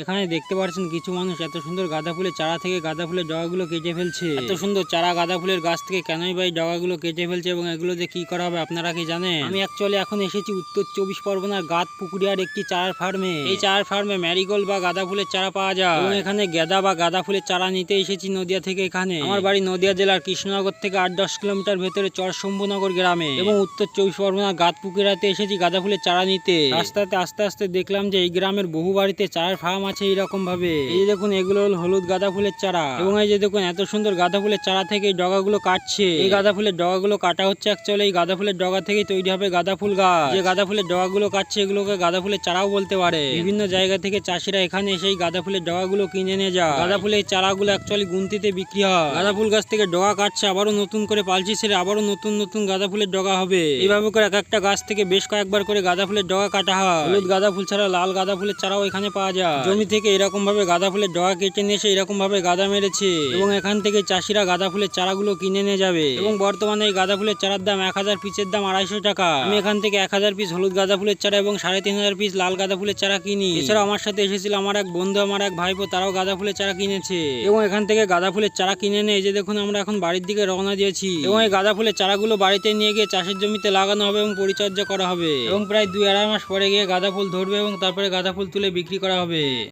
এখানে দেখতে পাচ্ছেন কিছু মানুষ এত সুন্দর গাঁদা ফুলের চারা থেকে গাঁদা ফুলের ডগাগুলো কেটে ফেলছে। এত সুন্দর চারা গাঁদা ফুলের গাছ থেকে কেনই বা এই ডগাগুলো কেটে ফেলছে এবং এগুলো দিয়ে কি করা হবে আপনারা কি জানেন? আমি অ্যাকচুয়ালি এখন এসেছি উত্তর চব্বিশ পরগনার গাত পুকুরিয়ার একটি চারার ফার্মে এই চারার ফার্মে ম্যারিগোল্ড বা গাঁদা ফুলের চারা পাওয়া যায়। এবং এখানে গেঁদা বা গাঁদা ফুলের চারা নিতে এসেছি নদিয়া থেকে এখানে। আমার বাড়ি নদিয়া জেলার কৃষ্ণনগর থেকে আট দশ কিলোমিটার ভেতরে চর শম্ভুনগর গ্রামে। এবং উত্তর চব্বিশ পরগনার গাত পুকুরিয়াতে এসেছি গাঁদা ফুলের চারা নিতে। রাস্তাতে আস্তে আস্তে দেখলাম যে এই গ্রামের বহু বাড়িতে চারার ফার্ম আছে এইরকম ভাবে এই দেখুন এগুলো হলো হলুদ গাঁদা ফুলের চারা এবং এই যে দেখুন এত সুন্দর গাঁদা ফুলের চারা থেকে এই ডগাগুলো কাটছে এই গাঁদা ফুলের ডগাগুলো কাটা হচ্ছে অ্যাকচুয়ালি এই গাঁদা ফুলের ডগা থেকেই তৈরি হবে গাঁদা ফুল গাছ যে গাঁদা ফুলের ডগাগুলো কাটছে এগুলোকে গাঁদা ফুলের চারাও বলতে পারে বিভিন্ন জায়গা থেকে চাষিরা এখানে এসে এই গাঁদা ফুলের ডগাগুলো কিনে নিয়ে যায় গাঁদা ফুলের চারাগুলো অ্যাকচুয়ালি গুনতিতে বিক্রি হয় গাঁদা ফুল গাছ থেকে ডগা কাটছে আবারও নতুন করে পালছি সেরে আবারও নতুন নতুন গাঁদা ফুলের ডগা হবে এইভাবে করে এক একটা গাছ থেকে বেশ কয়েকবার করে গাঁদা ফুলের ডগা কাটা হয় হলুদ গাঁদা ফুল ছাড়া লাল গাঁদা ফুলের চারাও এখানে পাওয়া যায় জমি থেকে এরকম ভাবে গাঁদা ফুলের ডগা কেটে নিয়ে এসে এরকম ভাবে গাঁদা মেরেছে। এবং এখান থেকে চাষিরা গাঁদা ফুলের চারাগুলো কিনে নিয়ে যাবে। এবং বর্তমানে এই গাঁদা ফুলের চারার দাম এক হাজার পিসের দাম আড়াইশো টাকা। আমি এখান থেকে এক হাজার পিস হলুদ গাঁদা ফুলের চারা এবং সাড়ে তিন হাজার পিস লাল গাঁদা ফুলের চারা কিনি। এছাড়া আমার সাথে এসেছিল আমার এক বন্ধু, আমার এক ভাইপো, তারাও গাঁদা ফুলের চারা কিনেছে। এবং এখান থেকে গাঁদা ফুলের চারা কিনে নিয়ে যে দেখুন আমরা এখন বাড়ির দিকে রওনা দিয়েছি। এবং এই গাঁদা ফুলের চারাগুলো বাড়িতে নিয়ে গিয়ে চাষের জমিতে লাগানো হবে এবং পরিচর্যা করা হবে। এবং প্রায় দুই আড়াই মাস পরে গিয়ে গাঁদা ফুল ধরবে এবং তারপরে গাঁদা ফুল তুলে বিক্রি করা হবে।